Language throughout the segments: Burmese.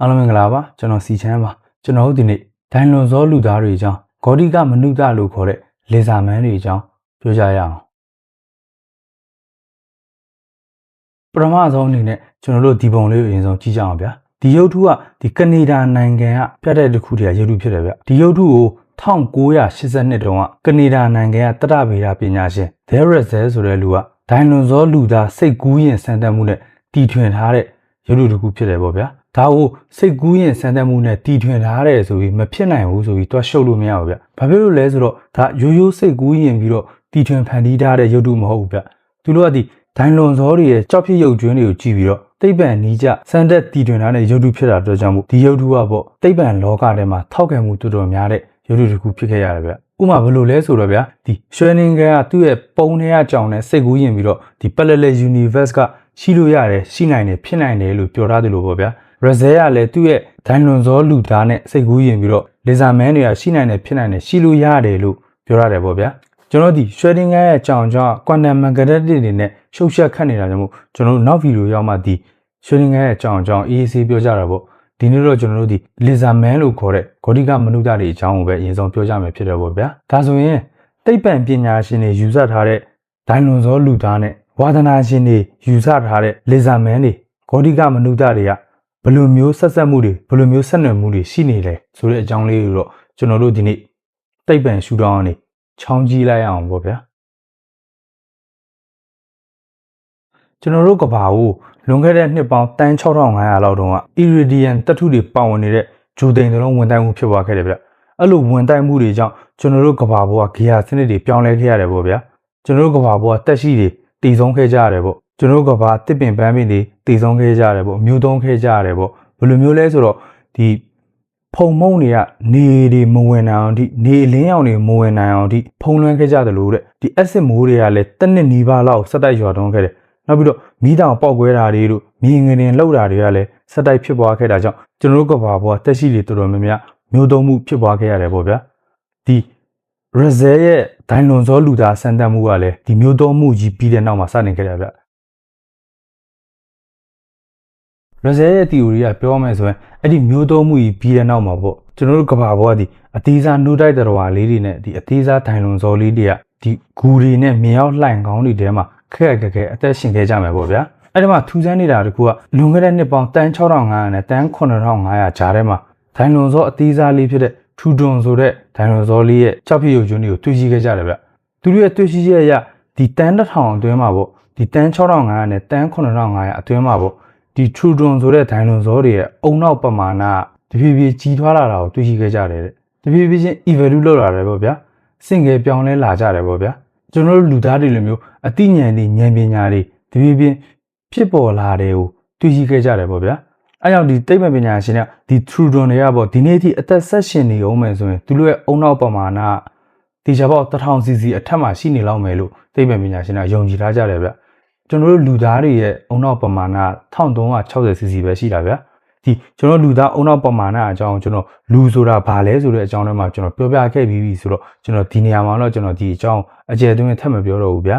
အားလုံးမင်္ဂလာပါကျွန်တော်စီချမ်းပါကျွန်တော်တို့ဒီနေ့ဒိုင်လွန်ဇောလူသားတွေအကြောင်းဂေါတိကမနုဿလို့ခေါ်တဲ့လေဆာမန်းတွေအကြောင်းပြောကြရအောင်ပထမဆုံးအနေနဲ့ကျွန်တော်တို့ဒီပုံလေးကိုအရင်ဆုံးကြည့်ကြအောင်ဗျာဒီရုပ်ထုကဒီကနေဒါနိုင်ငံကပြတဲ့တစ်ခုတည်းရုပ်ထုဖြစ်တယ်ဗျဒီရုပ်ထုကို1982တုန်းကကနေဒါနိုင်ငံကတတဗေဒပညာရှင် Derazel ဆိုတဲ့လူကဒိုင်လွန်ဇောလူသားစိတ်ကူးရင်စံတက်မှုနဲ့တီထွင်ထားတဲ့ရုပ်ထုတစ်ခုဖြစ်တယ်ပေါ့ဗျာ ဒါကိုစိတ်ကူးရင်စံတက်မှုနဲ့တီထွင်ထားတယ်ဆိုပြီးမဖြစ်နိုင်ဘူးဆိုပြီးတွားရှုပ်လို့မရဘူးဗျဘာဖြစ်လို့လဲဆိုတော့ဒါရိုးရိုးစိတ်ကူးရင်ပြီးတော့တီထွင်ဖန်တီးထားတဲ့ရုပ်ထုမဟုတ်ဘူးဗျသူတို့ကဒီဒိုင်လွန်ဇောတွေရဲ့ကြောက်ဖြစ်ရုပ်ကျွင်းတွေကိုကြည့်ပြီးတော့သိပ္ပံနီးကျစံတက်တီထွင်ထားတဲ့ရုပ်ထုဖြစ်တာအတွက်ကြောင့်မို့ဒီရုပ်ထုကပေါ့သိပ္ပံလောကထဲမှာထောက်ခံမှုတော်တော်များတဲ့ရုပ်ထုတစ်ခုဖြစ်ခဲ့ရတယ်ဗျဥမာဘယ်လိုလဲဆိုတော့ဗျာဒီရွှေနင်ကန်ကသူ့ရဲ့ပုံထဲကကြောင်နဲ့စိတ်ကူးရင်ပြီးတော့ဒီ parallel universe ကရှိလို့ရတယ်ရှိနိုင်တယ်ဖြစ်နိုင်တယ်လို့ပြောထားတယ်လို့ပေါ့ဗျာ Brazil ကလည်းသူ့ရဲ့ဒိုင်လွန်ဇောလူသားနဲ့စိတ်ကူးရင်ပြီးတော့လေဆာမန်းတွေကရှိနိုင်တယ်ဖြစ်နိုင်တယ်ရှိလို့ရတယ်လို့ပြောရတယ်ပေါ့ဗျာကျွန်တော်ဒီ Schrödinger ရဲ့ကြောင်ကြောင့် quantum mechanics တွေနဲ့ရှုပ်ရှက်ခတ်နေတာကြောင့်မို့ကျွန်တော်တို့နောက်ဗီဒီယိုရောက်မှဒီ Schrödinger ရဲ့ကြောင်ကြောင့် EAC ပြောကြတာပေါ့ဒီနေ့တော့ကျွန်တော်တို့ဒီ laser man လို့ခေါ်တဲ့ဂေါတိကမနုဿတွေအကြောင်းကိုပဲအရင်ဆုံးပြောကြမယ်ဖြစ်တယ်ပေါ့ဗျာဒါဆိုရင်သိပ္ပံပညာရှင်တွေယူဆထားတဲ့ဒိုင်လွန်ဇောလူသားနဲ့ဝါသနာရှင်တွေယူဆထားတဲ့ laser man တွေဂေါတိကမနုဿတွေက ဘယ်လိုမျိုးဆက်ဆက်မှုတွေဘယ်လိုမျိုးဆက်နွယ်မှုတွေရှိနေလဲဆိုတဲ့အကြောင်းလေးကိုတော့ကျွန်တော်တို့ဒီနေ့သိပ္ပံရှုထောင့်ကနေချောင်းကြည့်လိုက်အောင်ပေါ့ဗျာကျွန်တော်တို့ကဘာကိုလွန်ခဲ့တဲ့နှစ်ပေါင်းတန်း6500လောက်တုန်းက iridium တထုတွေပါဝင်နေတဲ့ဂျူတိန်တလုံးဝင်တိုက်မှုဖြစ်သွားခဲ့တယ်ဗျအဲ့လိုဝင်တိုက်မှုတွေကြောင့်ကျွန်တော်တို့ကဘာဘောကဂီယာစနစ်တွေပြောင်းလဲခဲ့ရတယ်ပေါ့ဗျာကျွန်တော်တို့ကဘာဘောကတက်ရှိတွေတည်ဆုံးခဲ့ကြရတယ်ပေါ့ ကျွန်တော်တို့ကဘာတစ်ပင်ပန်းပင်တွေတည်ဆုံးခဲ့ကြရတယ်ပေါ့မျိုးသုံးခဲ့ကြရတယ်ပေါ့ဘယ်လိုမျိုးလဲဆိုတော့ဒီဖုံမုံတွေကနေတွေမဝင်နိုင်အောင်ဒီနေအလင်းရောင်တွေမဝင်နိုင်အောင်ဒီဖုံလွှမ်းခဲ့ကြတယ်လို့တဲ့ဒီ acid မိုးတွေကလည်းတစ်နှစ်နီးပါးလောက်ဆက်တိုက်ရွာသွန်းခဲ့တယ်နောက်ပြီးတော့မိတောင်ပေါက်ကွဲတာတွေတို့မြေငရင်လှုပ်တာတွေကလည်းဆက်တိုက်ဖြစ်ပွားခဲ့တာကြောင့်ကျွန်တော်တို့ကဘာဘောတက်ရှိတွေတော်တော်များများမျိုးသုံးမှုဖြစ်ပွားခဲ့ရတယ်ပေါ့ဗျာဒီ Razel ရဲ့ဒိုင်လွန်ဇောလူသားစံတက်မှုကလည်းဒီမျိုးသုံးမှုကြီးပြီးတဲ့နောက်မှာစတင်ခဲ့တယ်ဗျ Razel ရဲ့ theory ကပြောမယ်ဆိုရင်အဲ့ဒီမျိုးသုံးမှုကြီးပြီးတဲ့နောက်မှာပေါ့ကျွန်တော်တို့ကဘာဘောကဒီအသေးစားနှုတ်တိုက်တော်လေးတွေနဲ့ဒီအသေးစားဒိုင်လွန်ဇောလေးတွေကဒီဂူတွေနဲ့မြေရောက်လှိုင်ကောင်းတွေထဲမှာခက်ခက်ခဲခဲအသက်ရှင်ခဲ့ကြမယ်ပေါ့ဗျာအဲ့ဒီမှာထူးဆန်းနေတာတကူကလွန်ခဲ့တဲ့နှစ်ပေါင်းတန်း6500နဲ့တန်း9500ဂျားထဲမှာဒိုင်လွန်ဇောအသေးစားလေးဖြစ်တဲ့ထူဒွန်ဆိုတဲ့ဒိုင်လွန်ဇောလေးရဲ့ကြောက်ဖြစ်ရုပ်ကျွန်းတွေကိုတွေ့ရှိခဲ့ကြတယ်ဗျသူတို့ရဲ့တွေ့ရှိချက်အရဒီတန်းတစ်ထောင်အတွင်းမှာပေါ့ဒီတန်း6500နဲ့တန်း9500အတွင်းမှာပေါ့ ဒီထူဒွန်ဆိုတဲ့ဒိုင်လွန်ဇောတွေရဲ့အုံနောက်ပမာဏတဖြည်းဖြည်းကြီးထွားလာတာကိုတွေ့ရှိခဲ့ကြတယ်တဲ့တဖြည်းဖြည်းချင်း evaluate လုပ်လာတယ်ပေါ့ဗျာစင်ငယ်ပြောင်းလဲလာကြတယ်ပေါ့ဗျာကျွန်တော်တို့လူသားတွေလိုမျိုးအသိဉာဏ်တွေဉာဏ်ပညာတွေတဖြည်းဖြည်းဖြစ်ပေါ်လာတယ်ကိုတွေ့ရှိခဲ့ကြတယ်ပေါ့ဗျာအဲကြောင့်ဒီသိပ္ပံပညာရှင်ကဒီ Trudon တွေကပေါ့ဒီနေ့ထိအသက်ဆက်ရှင်နေအောင်မယ်ဆိုရင်သူတို့ရဲ့အုံနောက်ပမာဏတေချာပေါက်1000 cc အထက်မှာရှိနေလောက်မယ်လို့သိပ္ပံပညာရှင်ကယုံကြည်ထားကြတယ်ဗျ ကျွန်တော်တို့လူသားတွေရဲ့အုံနောက်ပမာဏ 1360 cc ပဲရှိတာဗျဒီကျွန်တော်လူသားအုံနောက်ပမာဏအကြောင်းကျွန်တော်လူဆိုတာဘာလဲဆိုတဲ့အကြောင်းတွေမှာကျွန်တော်ပြောပြခဲ့ပြီးပြီဆိုတော့ကျွန်တော်ဒီနေရာမှာတော့ကျွန်တော်ဒီအကြောင်းအကျယ်သွင်းထပ်မပြောတော့ဘူးဗျာ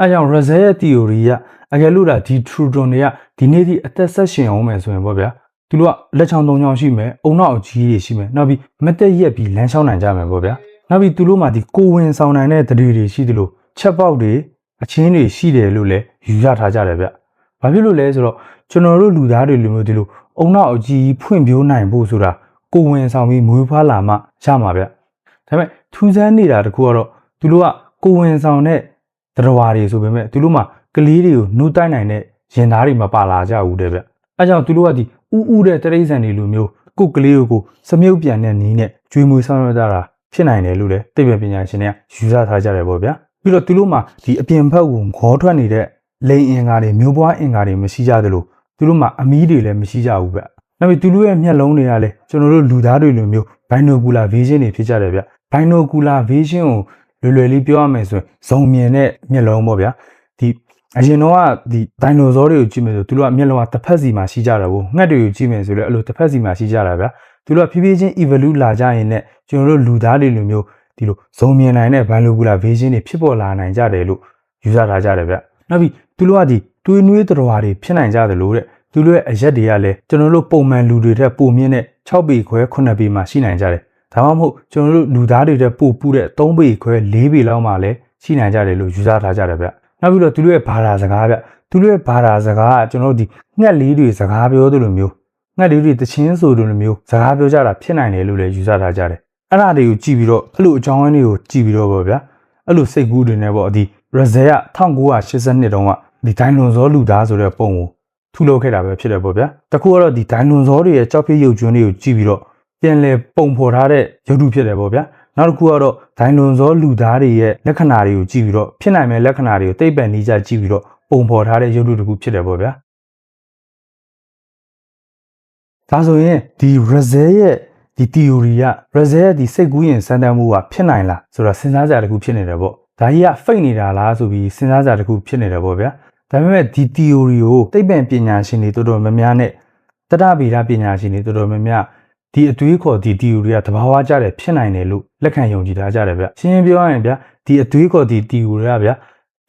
အဲကြောင့် Razel ရဲ့ theory ကအကယ်လို့ဒါဒီ Trudon တွေကဒီနေ့ဒီအသက်ဆက်ရှင်အောင်မယ်ဆိုရင်ပေါ့ဗျာသူတို့ကလက်ချောင်းသုံးချောင်းရှိမယ်အုံနောက်အကြီးတွေရှိမယ်နောက်ပြီးမက်တက်ရက်ပြီးလမ်းလျှောက်နိုင်ကြမယ်ပေါ့ဗျာ နောက်ပြီးသူတို့မှာဒီကိုဝင်ဆောင်နိုင်တဲ့တရေတွေရှိသလိုချက်ပေါက်တွေအချင်းတွေရှိတယ်လို့လည်းယူရထားကြတယ်ဗျဘာဖြစ်လို့လဲဆိုတော့ကျွန်တော်တို့လူသားတွေလိုမျိုးဒီလိုအုံနောက်အကြီးဖွင့်ပြိုးနိုင်ဖို့ဆိုတာကိုဝင်ဆောင်ပြီးမွေးဖွားလာမှရမှာဗျဒါပေမဲ့ထူးဆန်းနေတာတခုကတော့သူတို့ကကိုဝင်ဆောင်တဲ့တရားတွေဆိုပေမဲ့သူတို့မှာကလေးတွေကိုနှုတ်တိုက်နိုင်တဲ့ရင်သားတွေမပါလာကြဘူးတဲ့ဗျအဲကြောင့်သူတို့ကဒီဥဥတဲ့တရိษံတွေလိုမျိုးကိုကလေးကိုစမြုပ်ပြန်တဲ့နီးနဲ့ကျွေးမွေးဆောင်ရတာ ဖြစ်နိုင်တယ်လို့လည်းသိပ္ပံပညာရှင်တွေကယူဆထားကြတယ်ပေါ့ဗျာပြီးတော့သူတို့မှာဒီအပြင်ဘက်ကိုခေါ်ထွက်နေတဲ့လိန်အင်္ဂါတွေမျိုးပွားအင်္ဂါတွေမရှိကြသလိုသူတို့မှာအမီးတွေလည်းမရှိကြဘူးဗျနောက်ပြီးသူတို့ရဲ့မျက်လုံးတွေကလည်းကျွန်တော်တို့လူသားတွေလိုမျိုး binocular vision တွေဖြစ်ကြတယ်ဗျ binocular vision ကိုလွယ်လွယ်လေးပြောရမယ်ဆိုရင်ဇုံမြင်တဲ့မျက်လုံးပေါ့ဗျာဒီအရင်တော့ကဒီဒိုင်နိုဆောတွေကိုကြည့်မယ်ဆိုသူတို့ကမျက်လုံးကတစ်ဖက်စီမှာရှိကြတာဘူးငှက်တွေကိုကြည့်မယ်ဆိုလည်းအဲ့လိုတစ်ဖက်စီမှာရှိကြတာဗျာ သူတို့ကဖြည်းဖြည်းချင်း evolve လာကြရင်လည်းကျွန်တော်တို့လူသားတွေလိုမျိုးဒီလိုဇုံမြင်နိုင်တဲ့ binocular vision တွေဖြစ်ပေါ်လာနိုင်ကြတယ်လို့ယူဆထားကြတယ်ဗျနောက်ပြီးသူတို့ကဒီတွေးနွေးတော်တွေဖြစ်နိုင်ကြသလိုတဲ့သူတို့ရဲ့အရက်တွေကလည်းကျွန်တော်တို့ပုံမှန်လူတွေထက်ပိုမြင့်တဲ့6ပေခွဲ9ပေမှာရှိနိုင်ကြတယ်ဒါမှမဟုတ်ကျွန်တော်တို့လူသားတွေထက်ပိုပူတဲ့3ပေခွဲ4ပေလောက်မှလည်းရှိနိုင်ကြတယ်လို့ယူဆထားကြတယ်ဗျနောက်ပြီးတော့သူတို့ရဲ့ဘာသာစကားဗျသူတို့ရဲ့ဘာသာစကားကကျွန်တော်တို့ဒီငှက်လေးတွေစကားပြောသလိုမျိုး ငှက်လေးတွေတချင်းဆိုလိုမျိုးစကားပြောကြတာဖြစ်နိုင်တယ်လို့လည်းယူဆထားကြတယ်အဲ့ဒါတွေကိုကြည့်ပြီးတော့အဲ့လိုအကြောင်းအရင်းတွေကိုကြည့်ပြီးတော့ပေါ့ဗျာအဲ့လိုစိတ်ကူးတွေနဲ့ပေါ့ဒီ Razel က1982တုန်းကဒီဒိုင်လွန်ဇောလူသားဆိုတဲ့ပုံကိုထုလုပ်ခဲ့တာပဲဖြစ်တယ်ပေါ့ဗျာတခုကတော့ဒီဒိုင်လွန်ဇောတွေရဲ့ကြောက်ဖြစ်ရုပ်ကျွန်းတွေကိုကြည့်ပြီးတော့ပြန်လည်ပုံဖော်ထားတဲ့ရုပ်ထုဖြစ်တယ်ပေါ့ဗျာနောက်တစ်ခုကတော့ဒိုင်လွန်ဇောလူသားတွေရဲ့လက္ခဏာတွေကိုကြည့်ပြီးတော့ဖြစ်နိုင်မဲ့လက္ခဏာတွေကိုသိပ္ပံနည်းကျကြည့်ပြီးတော့ပုံဖော်ထားတဲ့ရုပ်ထုတစ်ခုဖြစ်တယ်ပေါ့ဗျာ ဒါဆိုရင်ဒီ Razel ရဲ့ဒီ theory က Razel ရဲ့ဒီစိတ်ကူးရင်စမ်းသပ်မှုကဖြစ်နိုင်လားဆိုတော့စဉ်းစားကြတစ်ခုဖြစ်နေတယ်ပေါ့ဒါကြီးက fake နေတာလားဆိုပြီးစဉ်းစားကြတစ်ခုဖြစ်နေတယ်ပေါ့ဗျာဒါပေမဲ့ဒီ theory ကိုသိပ္ပံပညာရှင်တွေတော်တော်များများနဲ့တတဗေဒပညာရှင်တွေတော်တော်များများဒီအတွေးခေါ်ဒီ theory ကတဘာဝကြတယ်ဖြစ်နိုင်တယ်လို့လက်ခံယုံကြည်ထားကြတယ်ဗျရှင်းရှင်းပြောရရင်ဗျဒီအတွေးခေါ်ဒီ theory ကဗျ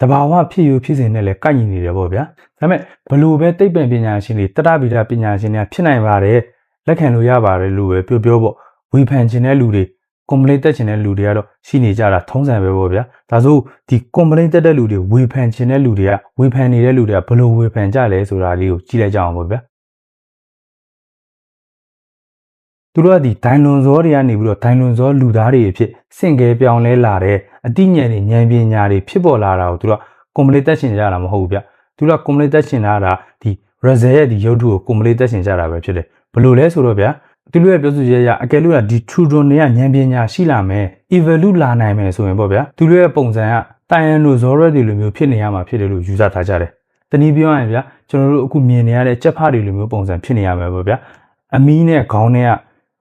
တဘာဝဖြစ်ယူဖြစ်စဉ်နဲ့လည်းကိုက်ညီနေတယ်ပေါ့ဗျာဒါပေမဲ့ဘလို့ပဲသိပ္ပံပညာရှင်တွေတတဗေဒပညာရှင်တွေကဖြစ်နိုင်ပါတယ်လက်ခံလို့ရပါတယ်လို့ပဲပြောပြောပေါ့ဝေဖန်ခြင်းတဲ့လူတွေ complaint တက်ခြင်းတဲ့လူတွေကတော့ရှိနေကြတာထုံးစံပဲပေါ့ဗျာဒါဆိုဒီ complaint တက်တဲ့လူတွေဝေဖန်ခြင်းတဲ့လူတွေကဝေဖန်နေတဲ့လူတွေကဘယ်လိုဝေဖန်ကြလဲဆိုတာလေးကိုကြည့်လိုက်ကြအောင်ပေါ့ဗျာသူတို့ကဒီဒိုင်လွန်ဇောတွေကနေပြီးတော့ဒိုင်လွန်ဇောလူသားတွေအဖြစ်စင့်ကဲပြောင်းလဲလာတဲ့ အတိညာဉ်တွေဉာဏ်ပညာတွေဖြစ်ပေါ်လာတာကိုသူတို့က complaint တက်ခြင်းကြတာမဟုတ်ဘူးဗျသူတို့က complaint တက်ခြင်းလာတာဒီ Razel ရဲ့ဒီရုပ်ထုကို complaint တက်ခြင်းကြတာပဲဖြစ်တယ်ဘယ်လိုလဲဆိုတော့ဗျာသူတို့ရဲ့ပြောဆိုချက်အရအကယ်လို့ဒီ children တွေကဉာဏ်ပညာရှိလာမယ် evolve လာနိုင်မယ်ဆိုရင်ပေါ့ဗျာသူတို့ရဲ့ပုံစံက Tyrannosaurus တွေလိုမျိုးဖြစ်နေရမှာဖြစ်တယ်လို့ယူဆထားကြတယ်။တနည်းပြောရရင်ဗျာကျွန်တော်တို့အခုမြင်နေရတဲ့ကြက်ဖတွေလိုမျိုးပုံစံဖြစ်နေရမှာပေါ့ဗျာ။အမီးနဲ့ခေါင်းနဲ့က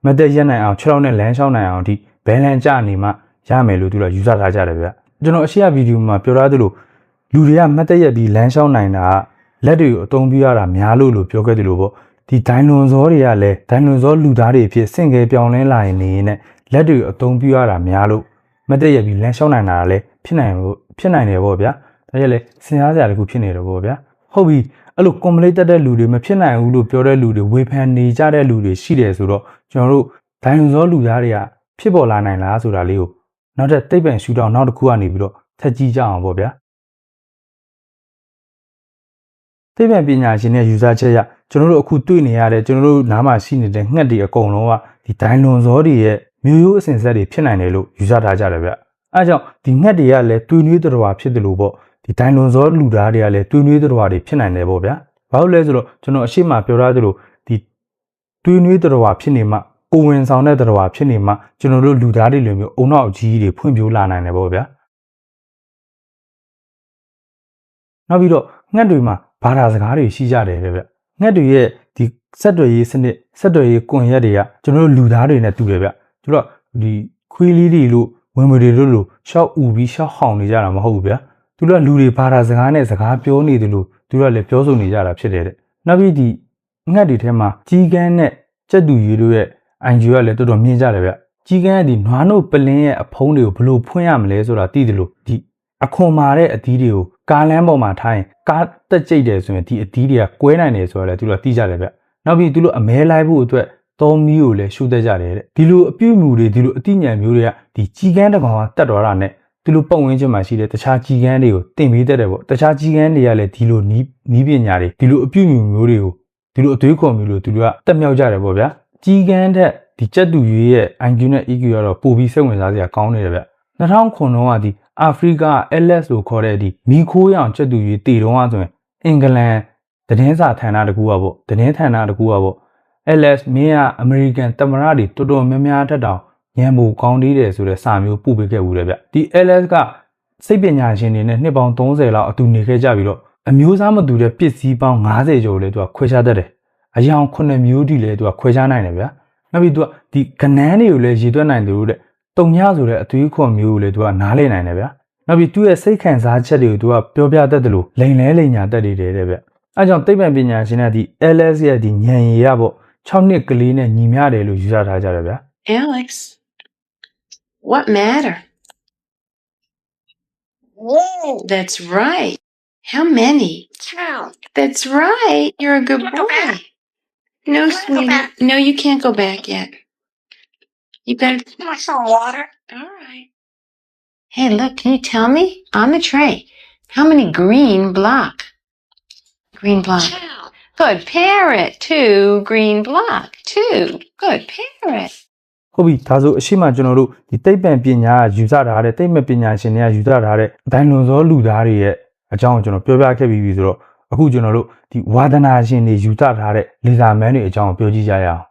မတ်တက်ရက်နိုင်အောင်6လောက်နဲ့လမ်းလျှောက်နိုင်အောင်ဒီဘဲလန်ကျနေမှ ရမယ်လို့သူတို့ယူဆထားကြတယ်ဗျာ။ကျွန်တော်အရှိရဗီဒီယိုမှာပြောထားသလိုလူတွေကမတ်တက်ရက်ပြီးလမ်းလျှောက်နိုင်တာလက်တွေကိုအသုံးပြုရတာများလို့လို့ပြောခဲ့တယ်လို့ပေါ့။ဒီဒိုင်လွန်ဇောတွေကလည်းဒိုင်လွန်ဇောလူသားတွေဖြစ်စင့်ကဲပြောင်းလဲလာရင်နေနဲ့လက်တွေအသုံးပြုရတာများလို့မတည့်ရပြီးလမ်းလျှောက်နိုင်တာလည်းဖြစ်နိုင်လို့ဖြစ်နိုင်တယ်ပေါ့ဗျာဒါကြလည်းစဉ်းစားစရာတခုဖြစ်နေတယ်ပေါ့ဗျာဟုတ်ပြီအဲ့လို complete တက်တဲ့လူတွေမဖြစ်နိုင်ဘူးလို့ပြောတဲ့လူတွေဝေဖန်နေကြတဲ့လူတွေရှိတယ်ဆိုတော့ကျွန်တော်တို့ဒိုင်နိုဆောလူသားတွေကဖြစ်ပေါ်လာနိုင်လားဆိုတာလေးကို နောက်ထပ်သိပ္ပံရှုထောင့်နောက်တစ်ခုကနေပြီးတော့ထပ်ကြည့်ကြအောင်ပေါ့ဗျာသိပ္ပံပညာရှင်ရဲ့ယူဆချက်အရကျွန်တော်တို့အခုတွေ့နေရတဲ့ကျွန်တော်တို့နားမှာရှိနေတဲ့ငှက်တွေအကုန်လုံးကဒီဒိုင်လွန်ဇောတွေရဲ့မျိုးရိုးအစဉ်ဆက်တွေဖြစ်နိုင်တယ်လို့ယူဆထားကြတယ်ဗျ။အဲကြောင့်ဒီငှက်တွေကလည်းတွင်းနွေးတော်ဖြစ်တယ်လို့ပေါ့ဒီဒိုင်လွန်ဇောလူသားတွေကလည်းတွင်းနွေးတော်တွေဖြစ်နိုင်တယ်ပေါ့ဗျာ။ဘာလို့လဲဆိုတော့ကျွန်တော်အရှိမပြောထားသလိုဒီတွင်းနွေးတော်ဖြစ်နေမှ ကိုဝင်ဆောင်တဲ့တော်ဖြစ်နေမှကျွန်တော်တို့လူသားတွေလိုမျိုးအုံနောက်ကြီးတွေဖွံ့ဖြိုးလာနိုင်တယ်ပေါ့ဗျာ။နောက်ပြီးတော့ငှက်တွေမှာဘာသာစကားတွေရှိကြတယ်ဗျ။ငှက်တွေရဲ့ဒီဆက်သွယ်ရေးစနစ်ဆက်သွယ်ရေးကွန်ရက်တွေကကျွန်တော်တို့လူသားတွေနဲ့တူတယ်ဗျသူတို့ဒီခွေးလေးတွေလို့ဝင်မတွေလို့လို့ရှောက်ဥပြီးရှောက်ဟောင်နေကြတာမဟုတ်ဘူးဗျသူတို့ကလူတွေဘာသာစကားနဲ့စကားပြောနေတယ်လို့သူတို့ကလည်းပြောဆိုနေကြတာဖြစ်တယ်တဲ့နောက်ပြီးဒီငှက်တွေထဲမှာကြီးကန်းနဲ့ကြက်တူရီတို့ရဲ့ ING ကလည်းတော်တော်မြင်ကြတယ်ဗျကြီးကန်းကဒီနွားနို့ပလင်းရဲ့အဖုံးတွေကိုဘယ်လိုဖွင့်ရမလဲဆိုတာသိတယ်လို့ဒီအခွန်မာတဲ့အသီးတွေကိုကားလမ်းပေါ်မှာထားရင်ကားတက်ကြိတ်တယ်ဆိုရင်ဒီအသီးတွေကကွဲနိုင်တယ်ဆိုတော့လည်းသူတို့ကသိကြတယ်ဗျနောက်ပြီးသူတို့အမဲလိုက်ဖို့အတွက်သုံးမီးကိုလည်းရှုတတ်ကြတယ်တဲ့ဒီလိုအပြုတ်မှုတွေဒီလိုအတိညာမျိုးတွေကဒီကြီးကန်းတကောင်ကတတ်တော်တာနဲ့ဒီလိုပုံဝင်းချင်းမှာရှိတဲ့တခြားကြီးကန်းတွေကိုတင်ပေးတတ်တယ်ပေါ့တခြားကြီးကန်းတွေကလည်းဒီလိုနီးနီးပညာတွေဒီလိုအပြုတ်မှုမျိုးတွေကိုဒီလိုအသွေးခေါ်မျိုးလို့သူတို့ကတက်မြောက်ကြတယ်ပေါ့ဗျာ ကြီးကန်းတဲ့ဒီကြက်တူရွေးရဲ့ IQ နဲ့ EQ ကတော့ပိုပြီးစိတ်ဝင်စားစရာကောင်းနေတယ်ဗျ2009ခုကဒီအာဖရိက LS လို့ခေါ်တဲ့ဒီမီခိုးရောင်ကြက်တူရွေးတည်တော့ဆိုရင်အင်္ဂလန်သတင်းစာဌာနတကူကပေါ့သတင်းဌာနတကူကပေါ့ LS မင်းကအမေရိကန်တမရတွေတော်တော်များများထက်တောင်ညံဖို့ကောင်းသေးတယ်ဆိုတဲ့စာမျိုးပို့ပေးခဲ့ဘူးလေဗျဒီ LS ကစိတ်ပညာရှင်တွေနဲ့နှစ်ပေါင်း30လောက်အတူနေခဲ့ကြပြီးတော့အမျိုးသားမတူတဲ့ပစ္စည်းပေါင်း90ကျော်လဲသူကခွဲခြားတတ်တယ် အယောင်9မျိုးတိလဲသူကခွဲခြားနိုင်တယ်ဗျာနောက်ပြီးသူကဒီကနန်းတွေကိုလည်းရေတွက်နိုင်တယ်လို့တဲ့တုံညဆိုတဲ့အသွေးခွန်မျိုးကိုလည်းသူကနားလည်နိုင်တယ်ဗျာနောက်ပြီးသူ့ရဲ့စိတ်ခံစားချက်တွေကိုသူကပြောပြတတ်တယ်လို့လိန်လဲလိန်ညာတတ်တယ်တဲ့ဗျအဲကြောင့်သိပ္ပံပညာရှင်ကဒီ LS ရဲ့ဒီဉာဏ်ရည်ရပေါ့6နှစ်ကလေးနဲ့ညီမျှတယ်လို့ယူဆထားကြတယ်ဗျာ Alex, what matter? That's right. How many? Two. That's right. You're a good Can I go boy. back? No, Can I go sweetie. back? No, you can't go back yet. You better. You want some water? All right. Hey, look, can you tell me on the tray how many green block? Green block. Two. Good. Parrot. Two green block. Two. Good. Parrot. ဟုတ်ပြီဒါဆိုအရှိမကျွန်တော်တို့ဒီသိပ္ပံပညာကယူဆထားတဲ့သိပ္ပံပညာရှင်တွေကယူဆထားတဲ့အတိုင်းလွန်စောလူသားတွေရဲ့အကြောင်းကိုကျွန်တော်ပြောပြခဲ့ပြီးပြီဆိုတော့ အခုကျွန်တော်တို့ဒီဝါဒနာရှင်တွေယူဆထားတဲ့လေဆာမန်းတွေအကြောင်းကိုပြောကြည့်ကြရအောင်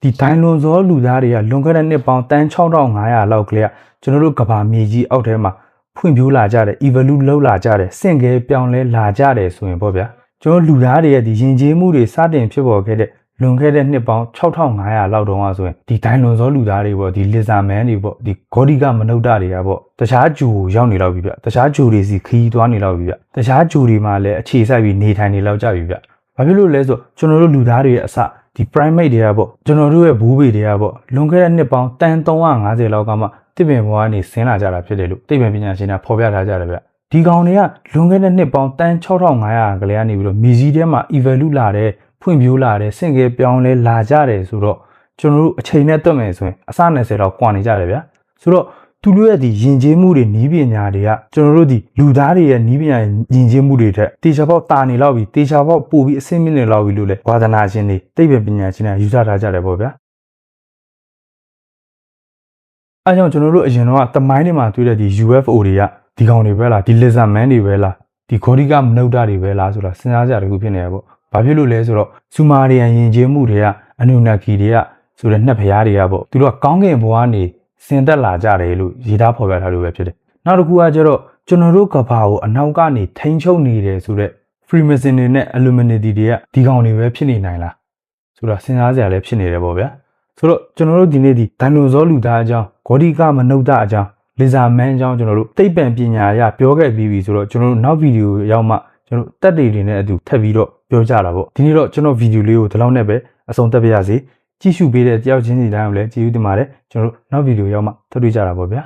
ဒီတိုင်းလွန်စောလူသားတွေကလွန်ခဲ့တဲ့နှစ်ပေါင်းတန်း6500လောက်ကလေးကကျွန်တော်တို့ကဘာမြေကြီးအောက်ထဲမှာဖွံ့ဖြိုးလာကြတယ် evolve လုပ်လာကြတယ်စင့်ကဲပြောင်းလဲလာကြတယ်ဆိုရင်ပေါ့ဗျာကျွန်တော်လူသားတွေရဲ့ဒီယဉ်ကျေးမှုတွေစတင်ဖြစ်ပေါ်ခဲ့တဲ့ လွန်ခဲ့တဲ့နှစ်ပေါင်း6500လောက်တုန်းကဆိုရင်ဒီဒိုင်လွန်စောလူသားတွေပေါ့ဒီလီဇာမန်တွေပေါ့ဒီဂေါဒီကမနုဿတွေကပေါ့တခြားဂျူကိုရောက်နေလောက်ပြီဗျတခြားဂျူတွေစီခီးသွားနေလောက်ပြီဗျတခြားဂျူတွေမှာလည်းအခြေစိုက်ပြီးနေထိုင်နေလောက်ကြပြီဗျဘာဖြစ်လို့လဲဆိုကျွန်တော်တို့လူသားတွေရဲ့အစဒီ primate တွေကပေါ့ကျွန်တော်တို့ရဲ့ဘူးဘေတွေကပေါ့လွန်ခဲ့တဲ့နှစ်ပေါင်းတန်350လောက်ကမှတစ်ပင်ဘဝကနေဆင်းလာကြတာဖြစ်တယ်လို့သိပ္ပံပညာရှင်တွေကဖော်ပြထားကြတယ်ဗျဒီကောင်တွေကလွန်ခဲ့တဲ့နှစ်ပေါင်းတန်6500ကလေးကနေပြီးတော့မြေကြီးထဲမှာ evolve လာတဲ့ ဖွံ့ဖြိုးလာတယ်စင့်ကဲပြောင်းလဲလာကြတယ်ဆိုတော့ကျွန်တော်တို့အချိန်နဲ့တွက်မယ်ဆိုရင်အစ20လောက်ကွာနေကြတယ်ဗျာဆိုတော့သူတို့ရဲ့ဒီယဉ်ကျေးမှုတွေနီးပညာတွေကကျွန်တော်တို့ဒီလူသားတွေရဲ့နီးပညာယဉ်ကျေးမှုတွေထက်တေချာပေါက်တာနေလောက်ပြီးတေချာပေါက်ပို့ပြီးအဆင့်မြင့်နေလောက်ပြီးလို့လေဝါသနာရှင်တွေသိပ္ပံပညာရှင်တွေယူဆထားကြတယ်ပေါ့ဗျာအဲကြောင့်ကျွန်တော်တို့အရင်တော့တမိုင်းတွေမှာတွေ့တဲ့ဒီ UFO တွေကဒီကောင်တွေပဲလားဒီ lizard man တွေပဲလားဒီဂေါဒီကမနုဿတွေပဲလားဆိုတာစဉ်းစားကြတခုဖြစ်နေရပေါ့ ဘာဖြစ်လို့လဲဆိုတော့စူမာရီယန်ယဉ်ကျေးမှုတွေကအနုနာကီတွေကဆိုတဲ့နှစ်ဖျားတွေကပေါ့သူတို့ကကောင်းကင်ဘဝနေစင်သက်လာကြတယ်လို့ရေးသားဖော်ပြထားလို့ပဲဖြစ်တယ်။နောက်တစ်ခုကကျတော့ကျွန်တော်တို့ကဘာကိုအနောက်ကနေထိန်းချုပ်နေတယ်ဆိုတော့ Freemason တွေနဲ့ Illuminati တွေကဒီကောင်တွေပဲဖြစ်နေနိုင်လားဆိုတော့စဉ်းစားစရာလည်းဖြစ်နေတယ်ပေါ့ဗျာ။ဆိုတော့ကျွန်တော်တို့ဒီနေ့ဒီဒိုင်နိုဆောလူသားအကြောင်းဂေါဒီကမနုဿအကြောင်းလီဇာမန်အကြောင်းကျွန်တော်တို့သိပ္ပံပညာအရပြောခဲ့ပြီးပြီဆိုတော့ကျွန်တော်တို့နောက်ဗီဒီယိုရောက်မှကျွန်တော်တက်တွေတွေနဲ့အတူထပ်ပြီးတော့ ပြောကြတာပေါ့ဒီနေ့တော့ကျွန်တော်ဗီဒီယိုလေးကိုဒီလောက်နဲ့ပဲအဆုံးသတ်ပါရစေကြည့်ရှုပေးတဲ့တယောက်ချင်းစီတိုင်းကိုလည်းကြည့်ယူတင်ပါတယ်ကျွန်တော်တို့နောက်ဗီဒီယိုရောက်မှထပ်တွေ့ကြတာပေါ့ဗျာ